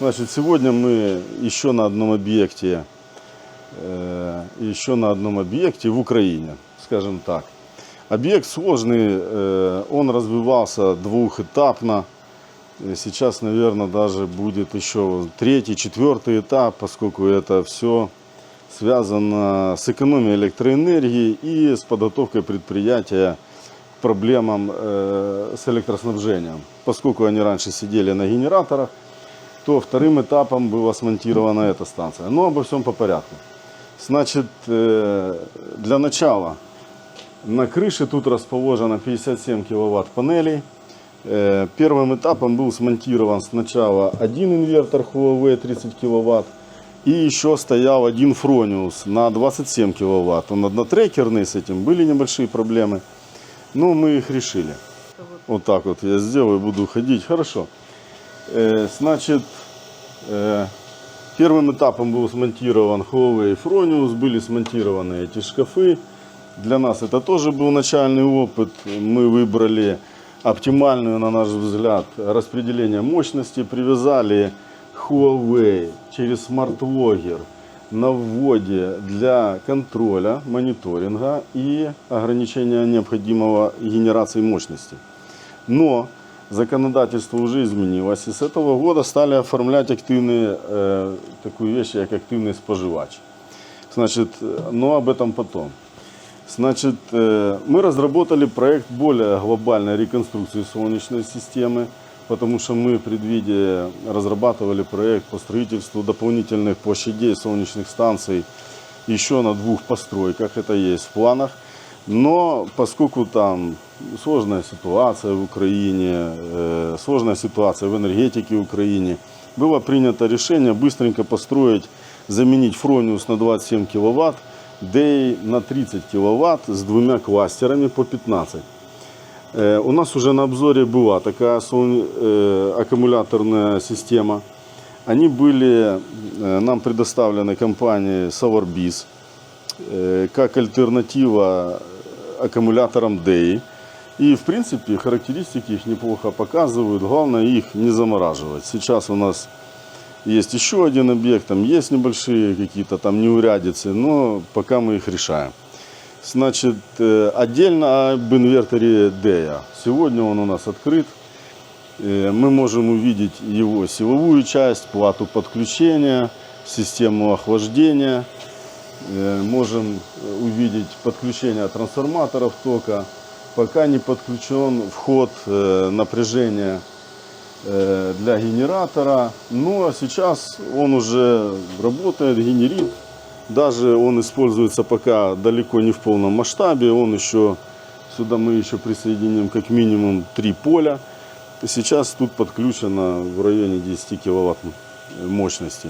Значит, сегодня мы еще на одном объекте, э, еще на одном объекте в Украине, скажем так. Объект сложный, э, он развивался двухэтапно. Сейчас, наверное, даже будет еще третий, четвертый этап, поскольку это все связано с экономией электроэнергии и с подготовкой предприятия к проблемам э, с электроснабжением. Поскольку они раньше сидели на генераторах, то вторым этапом была смонтирована эта станция. Но обо всем по порядку. Значит, э, для начала на крыше тут расположено 57 киловатт панелей. Э, Первым этапом был смонтирован сначала один инвертор Huawei 30 киловатт и еще стоял один Fronius на 27 киловатт. Он однотрекерный, с этим были небольшие проблемы, но мы их решили. Вот так вот я сделаю, буду ходить. Хорошо. Э, Значит, первым этапом был смонтирован Huawei Fronius, были смонтированы эти шкафы. Для нас это тоже был начальный опыт. Мы выбрали оптимальную, на наш взгляд, распределение мощности. Привязали Huawei через смарт-логер на вводе для контроля, мониторинга и ограничения необходимого генерации мощности. Но законодательство уже изменилось, и с этого года стали оформлять активные, э, такую вещь, как активный споживач. Значит, но об этом потом. Значит, э, мы разработали проект более глобальной реконструкции солнечной системы, потому что мы, предвидя, разрабатывали проект по строительству дополнительных площадей солнечных станций еще на двух постройках, это есть в планах. Но поскольку там сложная ситуация в Украине, э, сложная ситуация в энергетике в Украине, было принято решение быстренько построить, заменить Фрониус на 27 киловатт, Дей на 30 киловатт с двумя кластерами по 15. Э, У нас уже на обзоре была такая э, аккумуляторная система. Они были нам предоставлены компанией Solarbiz как альтернатива аккумуляторам DEI. И, в принципе, характеристики их неплохо показывают. Главное их не замораживать. Сейчас у нас есть еще один объект, там есть небольшие какие-то там неурядицы, но пока мы их решаем. Значит, э, отдельно об инверторе DEA. Сегодня он у нас открыт. Э, Мы можем увидеть его силовую часть, плату подключения, систему охлаждения. Э, Можем увидеть подключение трансформаторов тока. Пока не подключен вход э, напряжения э, для генератора. Ну а сейчас он уже работает, генерит. Даже он используется пока далеко не в полном масштабе. Он еще, сюда мы еще присоединим как минимум три поля. Сейчас тут подключено в районе 10 киловатт мощности.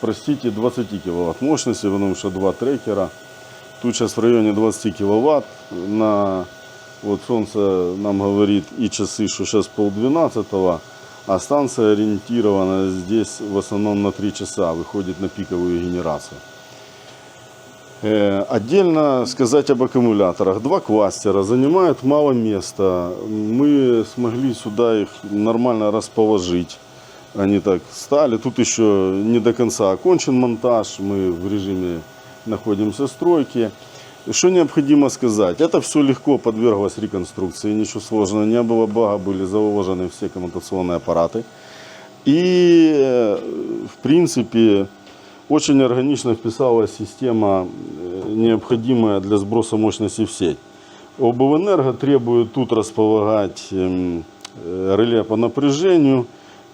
Простите, 20 киловатт мощности, потому что два трекера. Тут сейчас в районе 20 киловатт. На, вот солнце нам говорит и часы, что сейчас полдвенадцатого. А станция ориентирована здесь в основном на 3 часа, выходит на пиковую генерацию. Отдельно сказать об аккумуляторах. Два кластера занимают мало места. Мы смогли сюда их нормально расположить. Они так стали. Тут еще не до конца окончен монтаж. Мы в режиме находимся стройки. Что необходимо сказать? Это все легко подверглось реконструкции, ничего сложного не было. Благо были заложены все коммутационные аппараты. И, э, в принципе, очень органично вписалась система, э, необходимая для сброса мощности в сеть. Обленерго требует тут располагать эм, э, реле по напряжению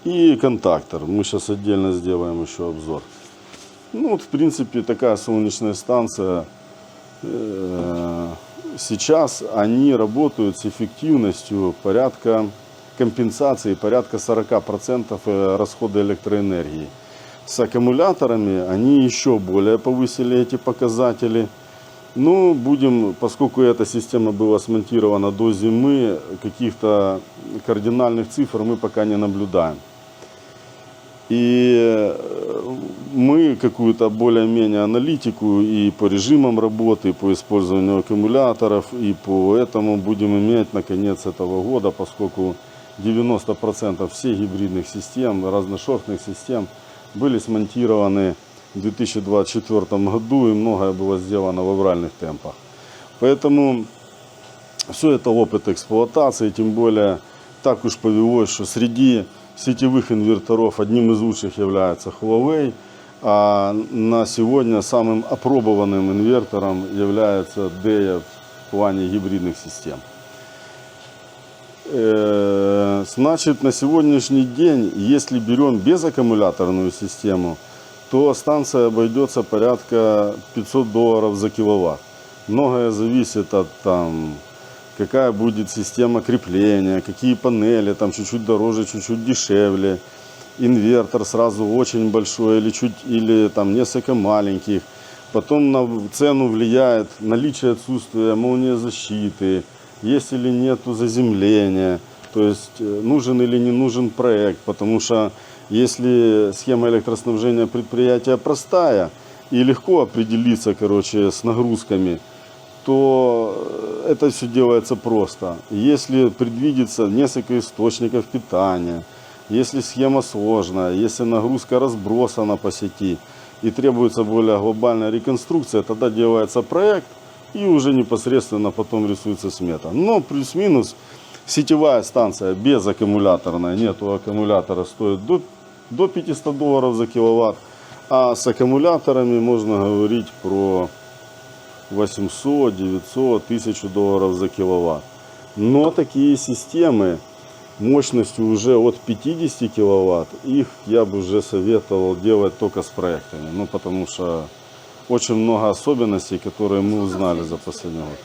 и контактор. Мы сейчас отдельно сделаем еще обзор. Ну вот, в принципе, такая солнечная станция. Э, Сейчас они работают с эффективностью порядка компенсации порядка 40% э, расхода электроэнергии. С аккумуляторами они еще более повысили эти показатели. Ну, будем, поскольку эта система была смонтирована до зимы, каких-то кардинальных цифр мы пока не наблюдаем. И э, мы какую-то более-менее аналитику и по режимам работы, и по использованию аккумуляторов, и по этому будем иметь на конец этого года, поскольку 90% всех гибридных систем, разношерстных систем были смонтированы в 2024 году и многое было сделано в авральных темпах. Поэтому все это опыт эксплуатации, тем более так уж повелось, что среди сетевых инверторов одним из лучших является Huawei, а на сегодня самым опробованным инвертором является DEA в плане гибридных систем. Э, Значит, на сегодняшний день, если берем безаккумуляторную систему, то станция обойдется порядка 500 долларов за киловатт. Многое зависит от там, какая будет система крепления, какие панели, там чуть-чуть дороже, чуть-чуть дешевле. Инвертор сразу очень большой или, чуть, или там несколько маленьких. Потом на цену влияет наличие отсутствия молнии защиты, есть или нету заземления, то есть э, нужен или не нужен проект, потому что если схема электроснабжения предприятия простая и легко определиться, короче, с нагрузками, то э, это все делается просто. Если предвидится несколько источников питания, если схема сложная, если нагрузка разбросана по сети и требуется более глобальная реконструкция, тогда делается проект и уже непосредственно потом рисуется смета. Но плюс-минус сетевая станция без аккумуляторная, нету аккумулятора, стоит до, до 500 долларов за киловатт, а с аккумуляторами можно говорить про 800, 900, 1000 долларов за киловатт. Но такие системы мощностью уже от 50 киловатт, их я бы уже советовал делать только с проектами. Ну, потому что очень много особенностей, которые мы узнали за последний год.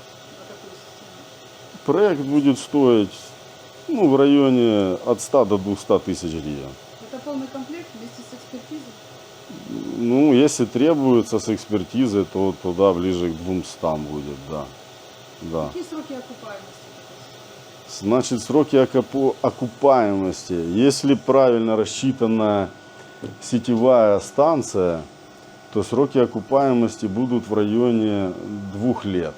Проект будет стоить ну, в районе от 100 до 200 тысяч гривен. Это полный комплект вместе с экспертизой? Ну, если требуется с экспертизой, то туда ближе к 200 будет, да. да. Какие сроки окупаемости? Значит, сроки окупаемости. Если правильно рассчитана сетевая станция, то сроки окупаемости будут в районе двух лет.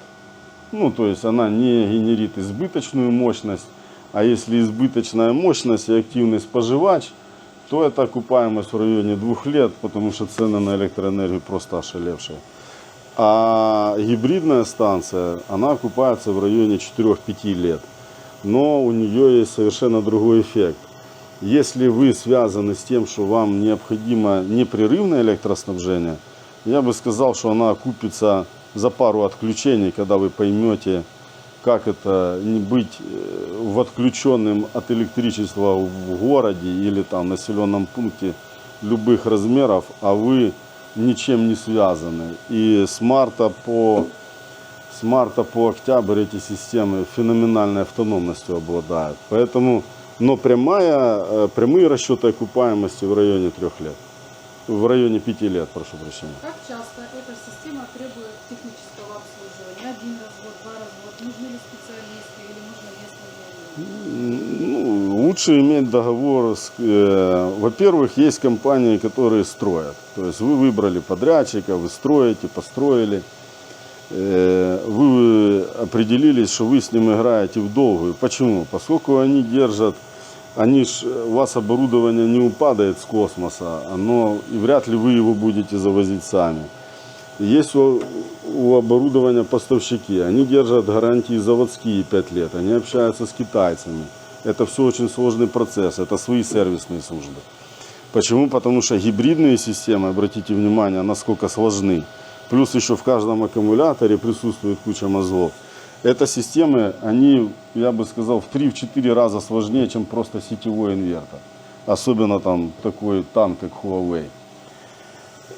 Ну, то есть она не генерит избыточную мощность, а если избыточная мощность и активный споживач, то это окупаемость в районе двух лет, потому что цены на электроэнергию просто ошалевшие. А гибридная станция, она окупается в районе 4-5 лет. Но у нее есть совершенно другой эффект. Если вы связаны с тем, что вам необходимо непрерывное электроснабжение, я бы сказал, что она окупится за пару отключений, когда вы поймете, как это не быть э, в отключенным от электричества в городе или там населенном пункте любых размеров, а вы ничем не связаны. И с марта по с марта по октябрь эти системы феноменальной автономностью обладают. Поэтому, но прямая, э, прямые расчеты окупаемости в районе трех лет. В районе пяти лет, прошу прощения. Как часто эта система требует технического обслуживания? Один раз в год, два раза в год? Нужны ли специалисты или нужно местное? Ну, лучше иметь договор с... э, во-первых, есть компании, которые строят. То есть вы выбрали подрядчика, вы строите, построили. Э, вы определились, что вы с ним играете в долгую. Почему? Поскольку они держат, они ж, у вас оборудование не упадает с космоса, оно, и вряд ли вы его будете завозить сами. Есть у, у оборудования поставщики, они держат гарантии заводские 5 лет, они общаются с китайцами. Это все очень сложный процесс, это свои сервисные службы. Почему? Потому что гибридные системы, обратите внимание, насколько сложны. Плюс еще в каждом аккумуляторе присутствует куча мозгов. Это системы, они, я бы сказал, в 3-4 раза сложнее, чем просто сетевой инвертор. Особенно там такой танк, как Huawei.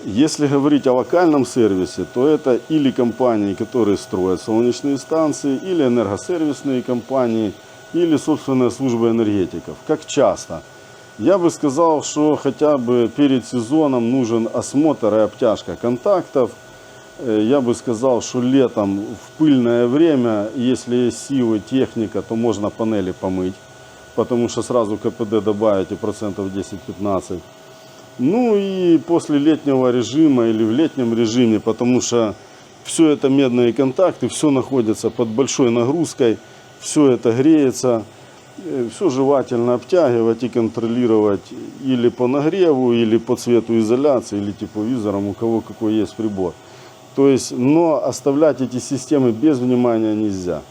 Если говорить о локальном сервисе, то это или компании, которые строят солнечные станции, или энергосервисные компании, или собственная служба энергетиков. Как часто? Я бы сказал, что хотя бы перед сезоном нужен осмотр и обтяжка контактов. Э, Я бы сказал, что летом в пыльное время, если есть силы, техника, то можно панели помыть, потому что сразу КПД добавите процентов 10-15. Ну и после летнего режима или в летнем режиме, потому что все это медные контакты, все находится под большой нагрузкой, все это греется. все желательно обтягивать и контролировать или по нагреву, или по цвету изоляции, или тепловизором, у кого какой есть прибор. То есть, но оставлять эти системы без внимания нельзя.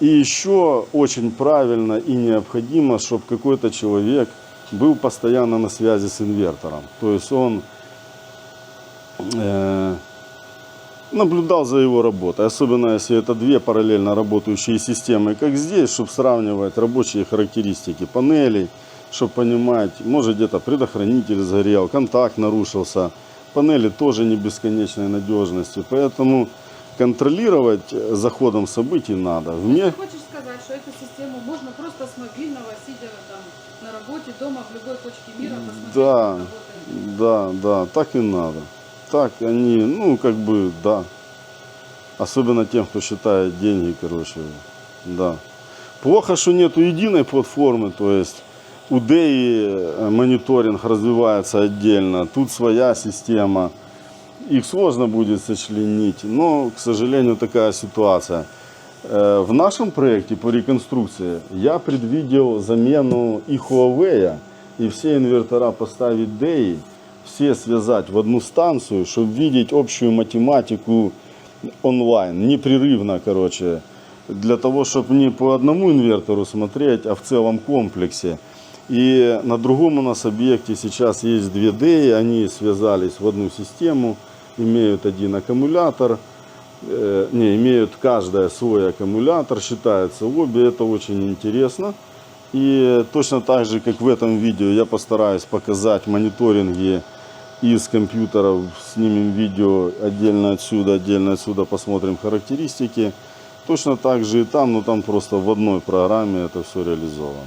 И еще очень правильно и необходимо, чтобы какой-то человек был постоянно на связи с инвертором. То есть он э, наблюдал за его работой, особенно если это две параллельно работающие системы, как здесь, чтобы сравнивать рабочие характеристики панелей, чтобы понимать, может где-то предохранитель сгорел, контакт нарушился, панели тоже не бесконечной надежности, поэтому контролировать за ходом событий надо. В Ты ме- хочешь сказать, что эту систему можно просто с мобильного, сидя там на работе, дома, в любой точке мира посмотреть, Да, да, да, так и надо. Так они, ну, как бы, да. Особенно тем, кто считает деньги, короче, да. Плохо, что нету единой платформы, то есть у ДЭИ э, мониторинг развивается отдельно, тут своя система. Их сложно будет сочленить, но, к сожалению, такая ситуация. Э, В нашем проекте по реконструкции я предвидел замену и Huawei, и все инвертора поставить DEI, все связать в одну станцию, чтобы видеть общую математику онлайн, непрерывно, короче, для того, чтобы не по одному инвертору смотреть, а в целом комплексе. И на другом у нас объекте сейчас есть 2D, они связались в одну систему, имеют один аккумулятор, э, не, имеют каждая свой аккумулятор, считается обе, это очень интересно. И точно так же, как в этом видео, я постараюсь показать мониторинги из компьютеров, снимем видео отдельно отсюда, отдельно отсюда посмотрим характеристики. Точно так же и там, но там просто в одной программе это все реализовано.